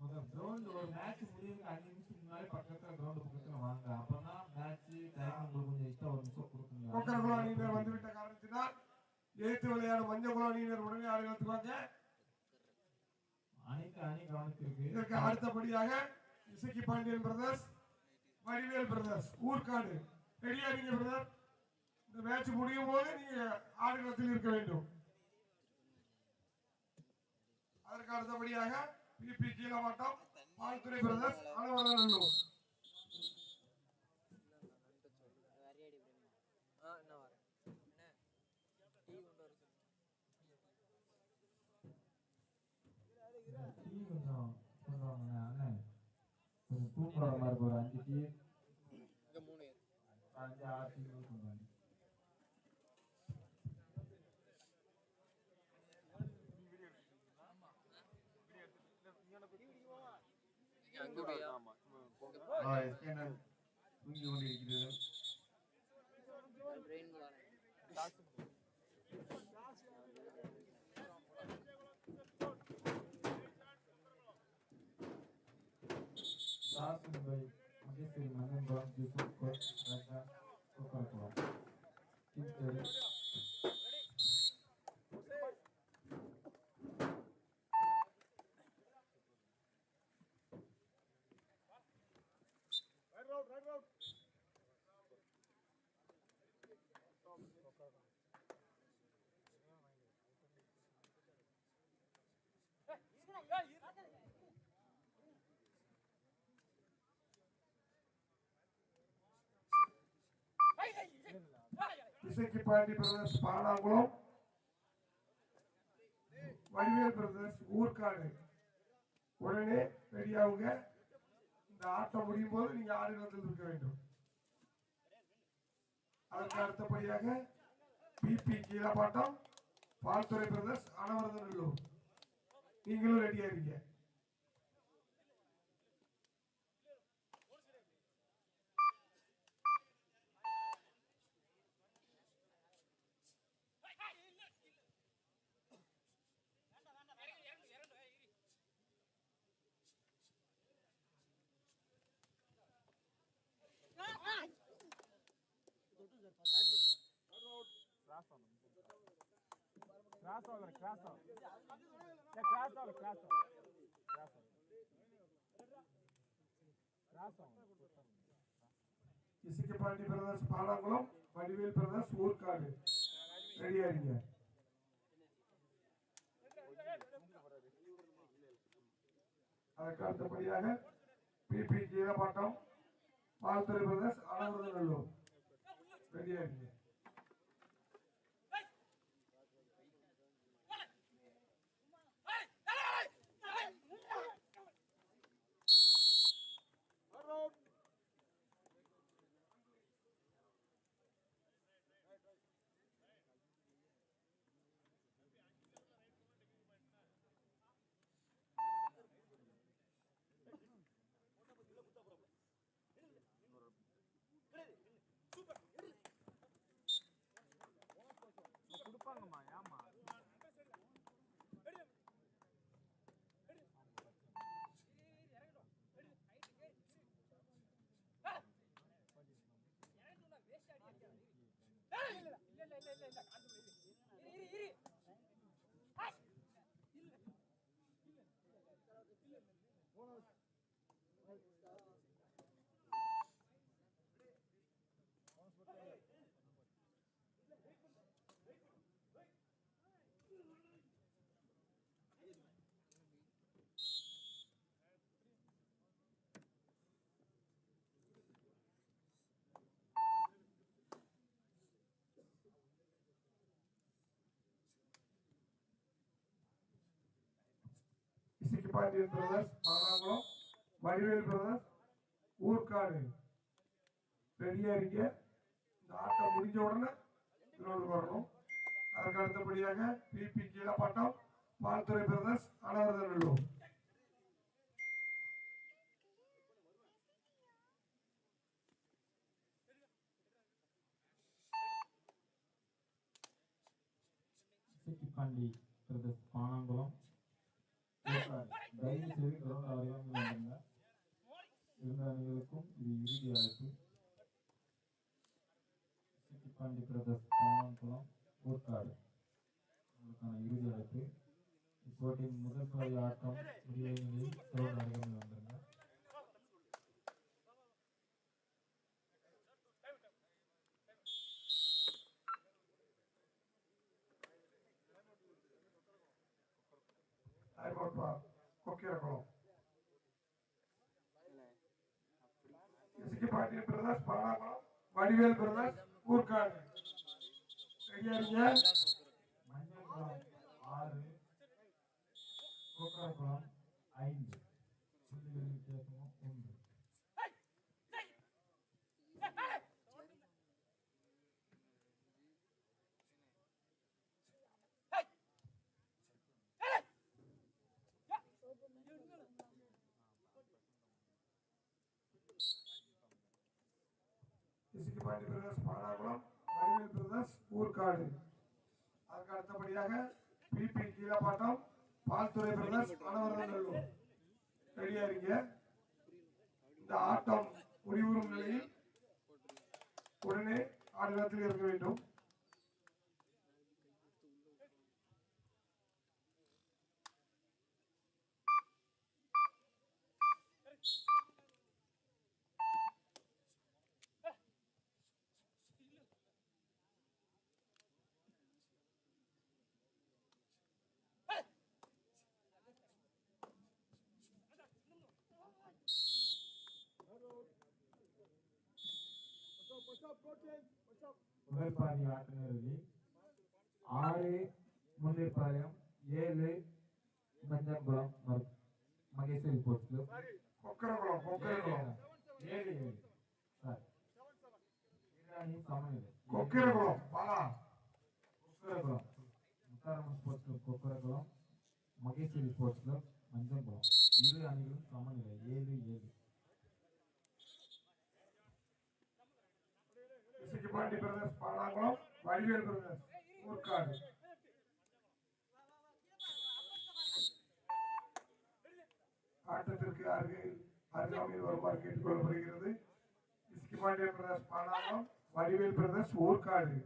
Ground ஒரு match முடியுதுக்கு அஞ்சு நிமிஷத்துக்கு முன்னாடி பக்கத்துல கிரவுண்ட் பக்கத்துல வாங்க அப்பதான் மேட்ச் டைம் உங்களுக்கு கொஞ்சம் எக்ஸ்ட்ரா ஒரு நிமிஷம் கொடுக்குங்க கொக்கரகுல அணியினர் வந்துவிட்ட காரணத்தினால் எதிர்த்து விளையாடும் மஞ்சள் குல அணியினர் உடனே அணி கவனித்திருக்கு. இதற்கு அடுத்தபடியாக இசக்கி பாண்டியன் பிரதர்ஸ் வடிவேல் பிரதர்ஸ் ஊர்காடு ரெடியா இருங்க பிரதர் இந்த மேட்ச் முடியும் போது நீங்க ஆடுகளத்தில் இருக்க வேண்டும். அதற்கு அடுத்தபடியாக பிபி கீழமாட்டம் பால்துறை பிரதர்ஸ் அனவரநல்லூர் ஆ வரேன் கொஞ்சம் மாதிரி ஒரு அஞ்சு டீ மூணு அஞ்சு ஆறு டீ கொண்டு Last by Magistri Manembram Yusuf Coach Raja Coca-Cola. Team Terry. Isakki Pandi brothers Palankulam Vadivel brothers Urkadu. உடனே ரெடியாவுங்க இந்த ஆட்டம் முடியும் போது நீங்க ஆடுகளத்தில் இருக்க வேண்டும். அதற்கு அடுத்தபடியாக பிபி கீழப்பாட்டம் பால்துறை பிரதர்ஸ் அனவரதநல்லூர். நீங்களும் ரெடியா இருக்கீங்க Cross over, cross over. Yeah, cross over, cross over. Cross over. Cross over. Isakki Pandi brothers Palankulam Vadivel brothers Urkadu ரெடியா இருங்க அதற்கு அடுத்தபடியாக பிபி கீழப்பாட்டம் பால்துறை பிரதர்ஸ் அனவரதநல்லூர் ரெடியா இருங்க பாண்டியன் பிரதர்ஸ் பாலாங்குளம் வடிவேல் பிரதர்ஸ் ஊர்காடு ரெடியா இருங்க. இந்த ஆட்டம் முடிஞ்ச உடனே கிரௌண்டுக்கு வரணும். அதற்கு அடுத்தபடியாக BP Keezhapattam Palthurai brothers Anavarathanallur Pandi brothers Panankulam தயவு செய்து கிரௌண்ட் இருந்த அணிகளுக்கும் இது இறுதி அழைப்பு. சிட்டிப்பாண்டி பிரதர்ஸ் பானங்குளம் ஊர்காடு உங்களுக்கான இறுதி அழைப்பு. இப்போட்டியின் முதல் பாதி ஆட்டம் முடிவை நிலையில் தொடர்ந்து I வந்துருங்க டைம் அவுட் பா கொக்கிரகுளம் இசுக்கி பாண்டியன் பிரதர்ஸ் பாலாகுளம் வடிவேல் பிரதர்ஸ் ஊர்காடு ரெடியா இருங்க மஞ்சள்குளம் ஆறு கோக்கரகுளம் ஐந்து புள்ளிகள் வித்தியாசமும் ஒன்று இசுக்கி பாண்டி பிரதர்ஸ் பாலாகுளம் வடிவேல் பிரதர்ஸ் ஊர்காடு அதுக்கு அடுத்தபடியாக பிபி கீழப்பாட்டம் பால்துறை பிரதர்ஸ் அனவரநல்லூர் ரெடியா இருங்க. இந்த ஆட்டம் முடிவுறும் நிலையில் உடனே ஆடுகளத்தில் இருக்க வேண்டும். முதல் பாதி ஆட்ட நேரத்தில் ஆறு முல்லைப்பாளையம் ஏழு மஞ்சள்குளம் மரு- மகேஸ்வரி ஸ்போர்ட்ஸ் கிளப் கொக்கரகுளம் கொக்கரகுளம் ஏழு ஏழு சார் இராணி சமநிலை Kokkirakulam Bala Kokkarakulam Mutharamman sports club Kokkarakulam Maheswari sports club Manjalkulam இரு அணிகளும் சமநிலை ஏழு ஏழு சிக்கிபாண்டி பிரதர்ஸ் பாலாங்குளம் வடிவேல் பிரதர்ஸ் ஊர்காடு. ஆட்டத்திற்கு அருகில் அருகாமையில் வருமாறு கேட்டுக்கொள்ளப்படுகிறது. Iskipandiya brothers Palankulam Vadivel brothers Urkadu.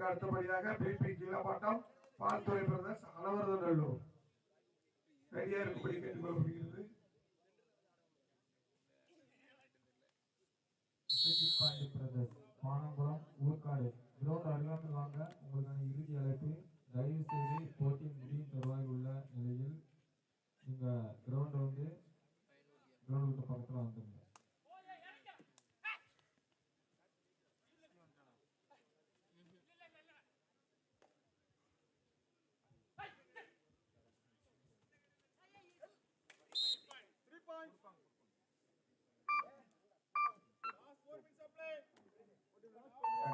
அதற்கு அடுத்தபடியாக பிபி கீழப்பாட்டம் பால்துறை பிரதர்ஸ் அனவரத நல்லூர். ரெடியா இருக்கும்படி கேட்டுக்கொள்ளப்படுகிறது ஊர்காடு. அருகாமல் வாங்க உங்களுக்கான இறுதி அழைப்பு. தயவு செய்து போட்டி முடியும் தருவாய் உள்ள நிலையில் இந்த கிரவுண்ட் வந்து கிரவுண்ட் விட்டு வந்துருங்க.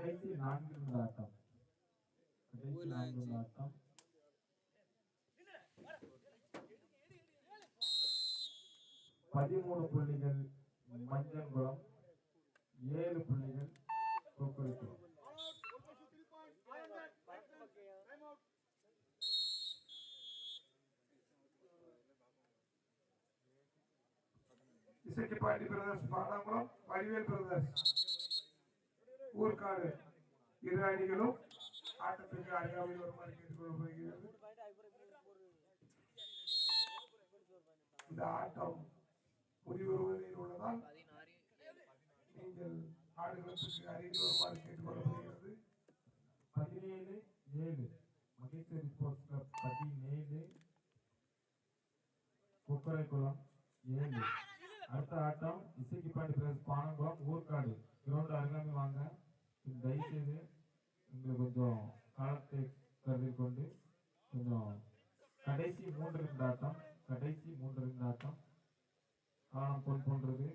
கடைசி நான்கு ஆட்டம் கடைசி நான்கு ஆட்டம் பதிமூணு புள்ளிகள் மஞ்சள்குளம் ஏழு புள்ளிகள் கொக்கரிக்குளம் இசக்கிப்பாண்டி பிரதர்ஸ் பாலாங்குளம் வடிவேல் பிரதர்ஸ் ஊர்காடு இரு அணிகளும் ஆட்டத்திற்கு அருகாமையில் வருமாறு கேட்டுக்கொள்ளப்படுகிறது இந்த ஆட்டம் முடிவுறுவதில் உள்ளதால் நீங்கள் ஆடுகளத்திற்கு அருகில் வருமாறு கேட்டுக்கொள்ளப்படுகிறது பதினேழு ஏழு. மகேஸ்வரி ஸ்போர்ட்ஸ் கிளப் பதினேழு. கொக்கரைக்குளம் ஏழு. அடுத்த ஆட்டம் இசைக்கு பாண்டி பிரதேஷ் பானங்குளம் ஊர்காடு கிரவுண்ட் அருகாமை வாங்க இது தயவுசெய்து எங்களுக்கு கொஞ்சம் காலத்தை கருதில் கொண்டு கொஞ்சம் கடைசி மூன்று ரெண்டு ஆட்டம் கடைசி மூன்று ரெண்டு ஆட்டம் காலம் பொன் போன்றது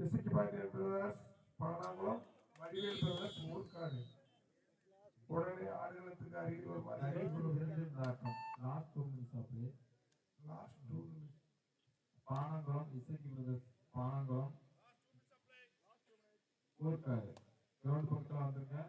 பாண்டியன் பிரதர்ஸ் பானாங்குளம் வடிவேல் பிரதர்ஸ் ஊர்காடு உடனே ஆடுகளத்துக்கு அருகில் ஒரு கடைசி மாதிரி இரண்டு இந்த ஆட்டம் last two minutes of play last two Panankulam Isakki brothers Panankulam Urkadu ground பக்கத்தில் வந்துருங்க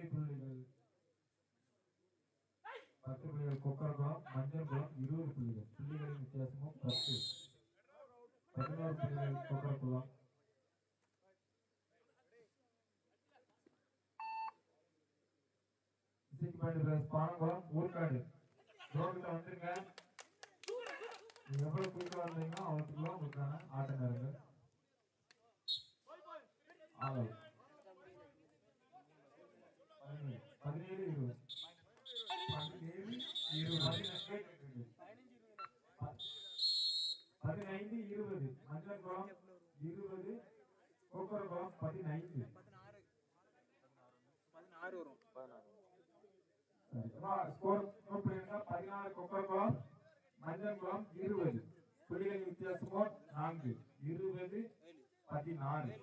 பத்து புள்ளிகள். பத்து புள்ளிகள் கொக்கரகுளம் மஞ்சள் குளம் இருபது புள்ளிகள். புள்ளிகளின் வித்தியாசமும் பத்து. பதினோரு புள்ளிகள் கொக்கரகுளம் பானங்குளம் ஊர்காடு. ரோடுல வந்துருங்க. எவ்வளவு குயிக்கா வந்தீங்களோ அவத்துக்குள்ள உங்களுக்கான ஆட்ட நேரங்கள். ஆலை பதினேழு பதினேழு இருபது பதினேழு இருபது பதினைந்து இருபது மஞ்சள் குளம் இருபது குளம் பதினைந்து. பதினாறு வரும். ஸ்கோர் பதினாறு கொக்கர குளம் மஞ்சள் குளம் இருபது. புள்ளிகள் வித்தியாசமோ நான்கு. இருபது பதினாறு.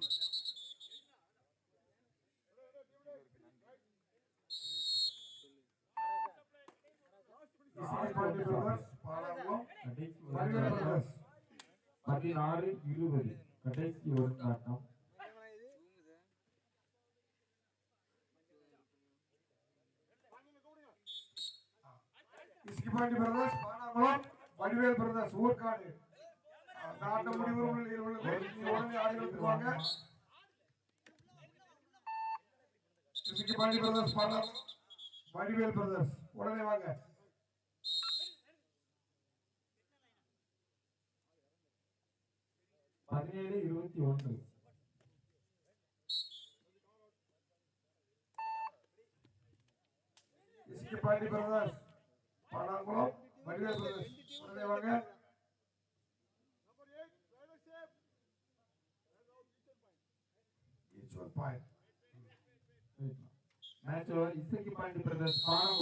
பதினாறு இருபது. கடைசி ஒரு ஆட்டம். பாண்டி பிரதர்ஸ் பானாங்குளம் வடிவேல் பிரதர்ஸ் ஊர்காடு நாட்ட ஆட்டம் முடிவு உள்ளது உடனே ஆடுகளத்துக்கு வாங்க பாண்டி பிரதர்ஸ் பானாங்குளம் வடிவேல் பிரதர்ஸ் உடனே வாங்க. பதினேழு இருபத்தி ஒன்று. பாண்டி பிரதர்ஸ் பானாங்குளம் வடிவேல் பிரதர்ஸ் உடனே வாங்க Each one point. Match over Isakki Pandi brothers பானம்